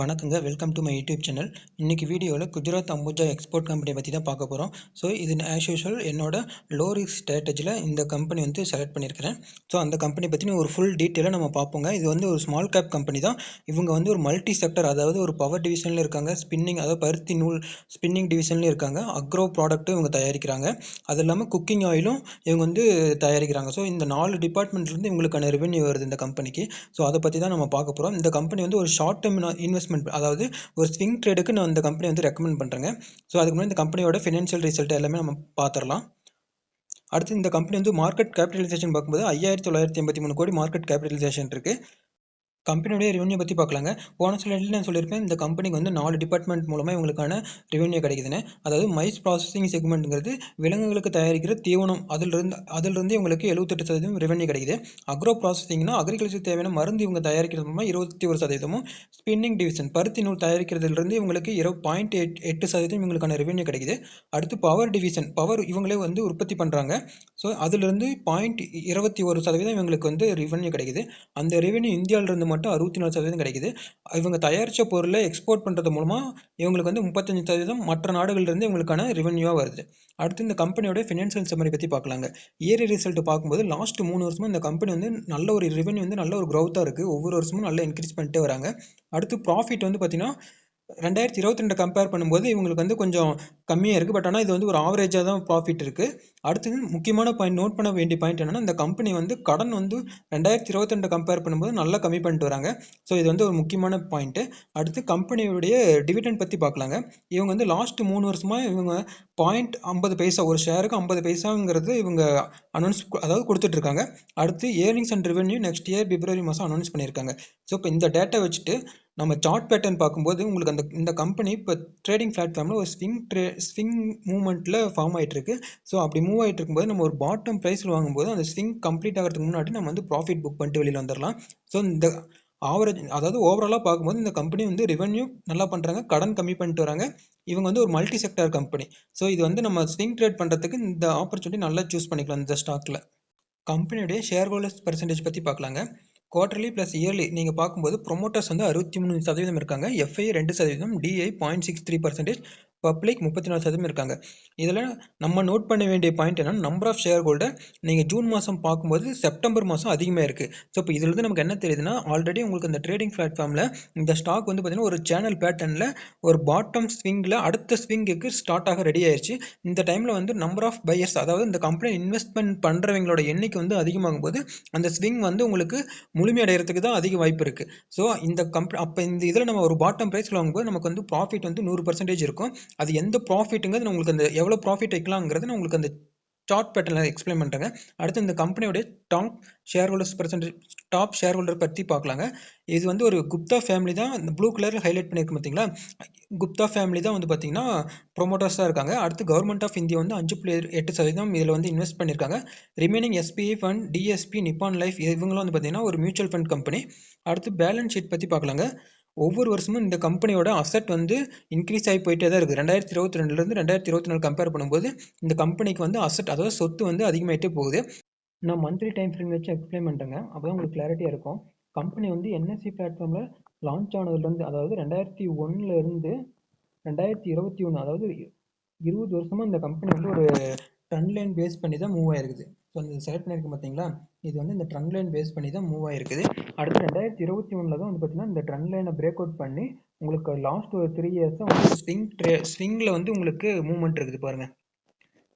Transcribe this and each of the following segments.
வணக்கங்க. Welcome to my YouTube channel இன்றைக்கி வீடியோவில் குஜராத் அம்புஜா எக்ஸ்போர்ட் கம்பெனி பற்றி தான் பார்க்க போகிறோம் ஸோ இது ஆஸ் யூஷுவல் என்னோட லோ ரிஸ்க் ஸ்ட்ராட்டஜியில் இந்த கம்பெனி வந்து செலக்ட் பண்ணியிருக்கிறேன் ஸோ அந்த கம்பெனி பற்றி ஒரு ஃபுல் டீட்டெயிலாக நம்ம பார்ப்போங்க. இது வந்து ஒரு ஸ்மால் கேப் கம்பெனி தான். இவங்க வந்து ஒரு மல்டி செக்டர் அதாவது ஒரு பவர் டிவிஷனில் இருக்காங்க. ஸ்பின்னிங் அதாவது பருத்தி நூல் ஸ்பின்னிங் டிவிஷன்லேயும் இருக்காங்க. அக்ரோ ப்ராடக்ட்டும் இவங்க தயாரிக்கிறாங்க. அது இல்லாமல் குக்கிங் ஆயிலும் இவங்க வந்து தயாரிக்கிறாங்க. ஸோ இந்த நாலு டிபார்ட்மெண்ட்லேருந்து இவங்களுக்கான ரெவென்யூ வருது இந்த கம்பெனிக்கு ஸோ அதை பற்றி தான் நம்ம பார்க்க போகிறோம் இந்த கம்பெனி வந்து ஒரு ஷார்ட் டேர்ம் இன்வெஸ்ட்மெண்ட் அதாவது ஒரு ஸ்விங் ட்ரேடுக்கு நான் இந்த கம்பெனி வந்து ரெக்கமெண்ட் பண்ணுறேங்க ஸோ அதுக்கு முன்னாடி இந்த கம்பெனியோட ஃபினான்ஷியல் ரிசல்ட் எல்லாமே நம்ம பார்த்துடலாம் அடுத்து இந்த கம்பெனி வந்து மார்க்கெட் கேபிட்டலைசேஷன் பார்க்கும்போது ஐயாயிரத்தி தொள்ளாயிரத்தி எண்பத்தி மூணு கோடி மார்க்கெட் கேபிட்டலைசேஷன் இருக்குது கம்பெனியோடைய ரெவன்யூ பற்றி பார்க்கலாங்க. போன ஸ்லைடில் நான் சொல்லியிருப்பேன் இந்த கம்பெனிக்கு வந்து நாலு டிபார்ட்மெண்ட் மூலமாக இவங்களுக்கான ரெவன்யூ கிடைக்குதுன்னு. அதாவது மைஸ் ப்ராசஸிங் செக்மெண்ட்டுங்கிறது விலங்குகளுக்கு தயாரிக்கிற தீவனம். அதிலிருந்து அதிலிருந்து இவங்களுக்கு எழுபத்தெட்டு சதவீதம் ரெவன்யூ கிடைக்குது. அக்ரோ ப்ராசஸிங்னா அக்ரிகல்ச்சர் தேவையான மருந்து இவங்க தயாரிக்கிறது மூலமாக இருபத்தி ஒரு சதவீதமும் ஸ்பின்னிங் டிவிஷன் பருத்தி நூல் தயாரிக்கிறதுலேருந்து இவங்களுக்கு இரு பாயிண்ட் எட் எட்டு சதவீதம் இவங்களுக்கான ரெவன்யூ கிடைக்குது. அடுத்து பவர் டிவிஷன் பவர் இவங்களே வந்து உற்பத்தி பண்ணுறாங்க ஸோ அதிலிருந்து பாயிண்ட் இருபத்தி ஒரு சதவீதம் இவங்களுக்கு வந்து ரெவன்யூ கிடைக்குது. அந்த ரெவன்யூ இந்தியாவிலிருந்து மட்டும் அறுபத்தி நாலு சதவீதம் கிடைக்குது. இவங்க தயாரித்த பொருளை எக்ஸ்போர்ட் பண்ணுறது மூலமாக இவங்களுக்கு வந்து முப்பத்தஞ்சு சதவீதம் மற்ற நாடுகள்லேருந்து இவங்களுக்கான ரெவன்யூவாக வருது. அடுத்து இந்த கம்பெனியோட ஃபினான்ஷியல் சம்மரி பற்றி பார்க்கலாங்க. இயர் ரிசல்ட் பார்க்கும்போது லாஸ்ட் மூணு வருஷமும் இந்த கம்பெனி வந்து நல்ல ஒரு ரெவன்யூ வந்து நல்ல ஒரு க்ரௌத்தாக இருக்குது ஒவ்வொரு வருஷமும் நல்லா இன்க்ரீஸ் பண்ணிட்டே வராங்க. அடுத்து ப்ராஃபிட் வந்து பார்த்திங்கன்னா ரெண்டாயிரத்தி இருபத்தி ரெண்டு கம்பேர் பண்ணும்போது இவங்களுக்கு வந்து கொஞ்சம் கம்மியாக இருக்குது பட் ஆனால் இது வந்து ஒரு ஆவரேஜாக தான் ப்ராஃபிட் இருக்குது அடுத்தது முக்கியமான பாயிண்ட் நோட் பண்ண வேண்டிய பாயிண்ட் என்னென்னா இந்த கம்பெனி வந்து கடன் வந்து ரெண்டாயிரத்தி இருபத்தி ரெண்டு கம்பேர் பண்ணும்போது நல்லா கம்மி பண்ணிட்டு வராங்க. ஸோ இது வந்து ஒரு முக்கியமான பாயிண்ட்டு அடுத்து கம்பெனியுடைய டிவிடெண்ட் பற்றி பார்க்கலாங்க. இவங்க வந்து லாஸ்ட் மூணு வருஷமாக இவங்க பாயிண்ட் ஐம்பது பைசா ஒரு ஷேருக்கு ஐம்பது பைசாங்கிறது இவங்க அனௌன்ஸ் அதாவது கொடுத்துட்ருக்காங்க. அடுத்து earnings and revenue next year பிப்ரவரி மாதம் அனௌன்ஸ் பண்ணியிருக்காங்க. ஸோ இப்போ இந்த டேட்டா வச்சுட்டு நம்ம சார்ட் பேட்டர்ன் பார்க்கும்போது உங்களுக்கு அந்த இந்த கம்பெனி இப்போ ட்ரேடிங் பிளாட்ஃபார்மில் ஒரு ஸ்விங் ட்ரே ஸ்விங் மூவ்மெண்ட்டில் ஃபார்ம் ஆகிட்டு ஸோ அப்படி மூவ் ஆகிட்டு இருக்கும்போது நம்ம ஒரு பாட்டம் ப்ரைஸில் வாங்கும்போது அந்த ஸ்விங் கம்ப்ளீட் ஆகிறதுக்கு முன்னாடி நம்ம வந்து ப்ராஃபிட் புக் பண்ணிட்டு வெளியில் வந்துடலாம் ஸோ இந்த ஆவரேஜ் அதாவது ஓவராலாக பார்க்கும்போது இந்த கம்பெனி வந்து ரெவன்யூ நல்லா பண்ணுறாங்க கடன் கம்மி பண்ணிட்டு வராங்க. இவங்க வந்து ஒரு மல்டி செக்டர் கம்பெனி ஸோ இது வந்து நம்ம ஸ்விங் ட்ரேட் பண்ணுறதுக்கு இந்த ஆப்பர்ச்சுனிட்டி நல்லா சூஸ் பண்ணிக்கலாம் இந்த ஸ்டாக்கில் கம்பெனியுடைய ஷேர் ஹோல்டர்ஸ் பர்சன்டேஜ் பற்றி பார்க்கலாங்க. குவார்டர்லி ப்ளஸ் இயர்லி நீங்கள் பார்க்கும்போது ப்ரொமோட்டர்ஸ் வந்து அறுபத்தி மூணு சதவீதம் இருக்காங்க. எஃப்ஐ ரெண்டு சதவீதம் DI point six three percentage public முப்பத்தி நாலு சதவீதம் இருக்காங்க. இதில் நம்ம நோட் பண்ண வேண்டிய பாயிண்ட் என்னன்னா நம்பர் ஆஃப் ஷேர் ஹோல்டர் நீங்கள் ஜூன் மாதம் பார்க்கும்போது செப்டம்பர் மாதம் அதிகமாக இருக்குது ஸோ இப்போ இதுலேருந்து நமக்கு என்ன தெரியுதுன்னா ஆல்ரெடி உங்களுக்கு அந்த ட்ரேடிங் பிளாட்ஃபார்மில் இந்த ஸ்டாக் வந்து பார்த்திங்கன்னா ஒரு சேனல் பேட்டர்னில் ஒரு பாட்டம் ஸ்விங்கில் அடுத்த ஸ்விங்குக்கு ஸ்டார்ட் ஆக ரெடி ஆயிடுச்சு இந்த டைமில் வந்து நம்பர் ஆஃப் பையர்ஸ் அதாவது இந்த கம்பெனி இன்வெஸ்ட்மெண்ட் பண்ணுறவங்களோட எண்ணிக்கை வந்து அதிகமாகும் போது அந்த ஸ்விங் வந்து உங்களுக்கு முழுமையடைகிறதுக்கு தான் அதிக வாய்ப்பு இருக்குது ஸோ இந்த கம்பெனி அப்போ இந்த இதில் நம்ம ஒரு பாட்டம் ப்ரைஸில் வாங்கும்போது நமக்கு வந்து ப்ராஃபிட் வந்து நூறு பர்சன்டேஜ் இருக்கும். அது எந்த ப்ராஃபிட்டுங்கிறது நான் உங்களுக்கு அந்த எவ்வளோ ப்ராஃபிட் வைக்கலாங்கிறது நான் உங்களுக்கு அந்த சார்ட் பேட்டர்னில் எக்ஸ்பிளைன் பண்ணுறேங்க அடுத்து இந்த கம்பெனியோடைய top share holders percentage top share holder பற்றி பார்க்கலாங்க. இது வந்து ஒரு குப்தா ஃபேமிலி தான் இந்த ப்ளூ கலரில் ஹைலைட் பண்ணியிருக்கு பார்த்தீங்களா குப்தா ஃபேமிலி தான் வந்து பார்த்தீங்கன்னா ப்ரொமோட்டர்ஸாக இருக்காங்க. அடுத்து கவர்மெண்ட் ஆஃப் இந்தியா வந்து அஞ்சு புள்ளி எட்டு சதவீதம் இதில் வந்து இன்வெஸ்ட் பண்ணியிருக்காங்க. Remaining SBI fund DSP Nippon life இவங்களும் வந்து பார்த்தீங்கன்னா ஒரு மியூச்சுவல் ஃபண்ட் கம்பெனி அடுத்து பேலன்ஸ் ஷீட் பற்றி பார்க்கலாங்க. ஒவ்வொரு வருஷமும் இந்த கம்பெனியோட அசட் வந்து இன்க்ரீஸ் ஆகி போயிட்டே தான் இருக்குது ரெண்டாயிரத்தி இருபத்தி ரெண்டுலேருந்து ரெண்டாயிரத்தி இருபத்தி நாலு கம்பேர் பண்ணும்போது இந்த கம்பெனிக்கு வந்து அசட் அதாவது சொத்து வந்து அதிகமாகிட்டே போகுது. நான் மந்த்லி டைம் ஃப்ரேம் வச்சு எக்ஸ்பிளைன் பண்ணுறேங்க அப்போ தான் உங்களுக்கு கிளாரிட்டியாக இருக்கும். கம்பெனி வந்து என்எஸ்சி பிளாட்ஃபார்மில் லான்ச் ஆனதுலேருந்து அதாவது ரெண்டாயிரத்தி ஒன்றுலேருந்து ரெண்டாயிரத்தி இருபத்தி ஒன்று அதாவது இருபது வருஷமாக இந்த கம்பெனி வந்து ஒரு ட்ரெண்ட் லைன் பேஸ் பண்ணி தான் மூவ் ஆயிருக்குது. ஸோ இந்த செலக்ட் பண்ணியிருக்கு பார்த்தீங்களா இது வந்து இந்த ட்ரெண்ட் லைன் பேஸ் பண்ணி தான் மூவ் ஆயிருக்குது. அடுத்து ரெண்டாயிரத்தி இருபத்தி ஒன்றில் தான் வந்து பார்த்தீங்கன்னா இந்த ட்ரெண்ட் லைனை பிரேக் அவுட் பண்ணி உங்களுக்கு லாஸ்ட் ஒரு த்ரீ இயர்ஸாக வந்து ஸ்விங் ட்ரே ஸ்விங்கில் வந்து உங்களுக்கு மூவ்மெண்ட் இருக்குது பாருங்கள்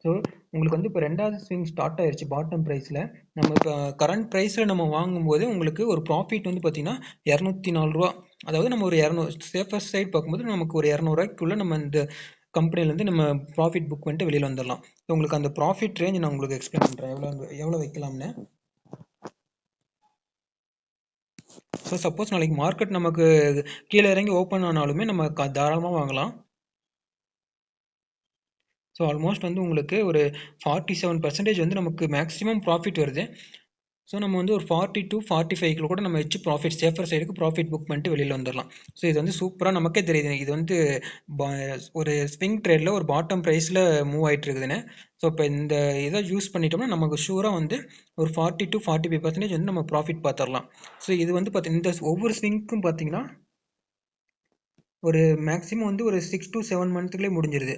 ஸோ உங்களுக்கு வந்து இப்போ ரெண்டாவது ஸ்விங் ஸ்டார்ட் ஆயிடுச்சு பாட்டம் ப்ரைஸில் நம்ம இப்போ கரண்ட் ப்ரைஸில் நம்ம வாங்கும்போது உங்களுக்கு ஒரு ப்ராஃபிட் வந்து பார்த்திங்கன்னா இரநூத்தி நாலு ரூபா. அதாவது நம்ம ஒரு இரநூறு சேஃபஸ்ட் சைட் பார்க்கும்போது நமக்கு ஒரு இரநூறுவாய்க்குள்ளே நம்ம இந்த கம்பெனிலேருந்து நம்ம ப்ராஃபிட் புக் பண்ணிட்டு வெளியில் வந்துடலாம். ஸோ உங்களுக்கு அந்த ப்ராஃபிட் ரேஞ்ச் நான் உங்களுக்கு எக்ஸ்பிளைன் பண்ணுறேன் எவ்வளோ எவ்வளோ வைக்கலாம்னு? ஸோ சப்போஸ் நாளைக்கு மார்க்கெட் நமக்கு கீழே இறங்கி ஓப்பன் ஆனாலுமே நம்ம க தாராளமாக வாங்கலாம். ஸோ ஆல்மோஸ்ட் வந்து உங்களுக்கு ஒரு ஃபார்ட்டி செவன் பர்சன்டேஜ் வந்து நமக்கு மேக்ஸிமம் ப்ராஃபிட் வருது. ஸோ நம்ம வந்து ஒரு ஃபார்ட்டி டூ ஃபார்ட்டி ஃபைவ்ல கூட நம்ம வச்சு ப்ராஃபிட் சேஃபர் சைடுக்கு ப்ராஃபிட் புக் பண்ணிட்டு வெளியில் வந்துடலாம் ஸோ இது வந்து சூப்பராக நமக்கே தெரியுது. இது வந்து ஒரு ஸ்விங் ட்ரேடில் ஒரு பாட்டம் ப்ரைஸில் மூவ் ஆகிட்டு இருக்குதுன்னு ஸோ இப்போ இந்த இதை யூஸ் பண்ணிட்டோம்னா நமக்கு ஷூராக வந்து ஒரு forty to forty five percentage வந்து நம்ம ப்ராஃபிட் பார்த்துடலாம் ஸோ இது வந்து பார்த்தி இந்த ஒவ்வொரு ஸ்விங்க்கும் பார்த்தீங்கன்னா ஒரு மேக்ஸிமம் வந்து ஒரு சிக்ஸ் டு செவன் மந்த்துக்குள்ளே முடிஞ்சிருது.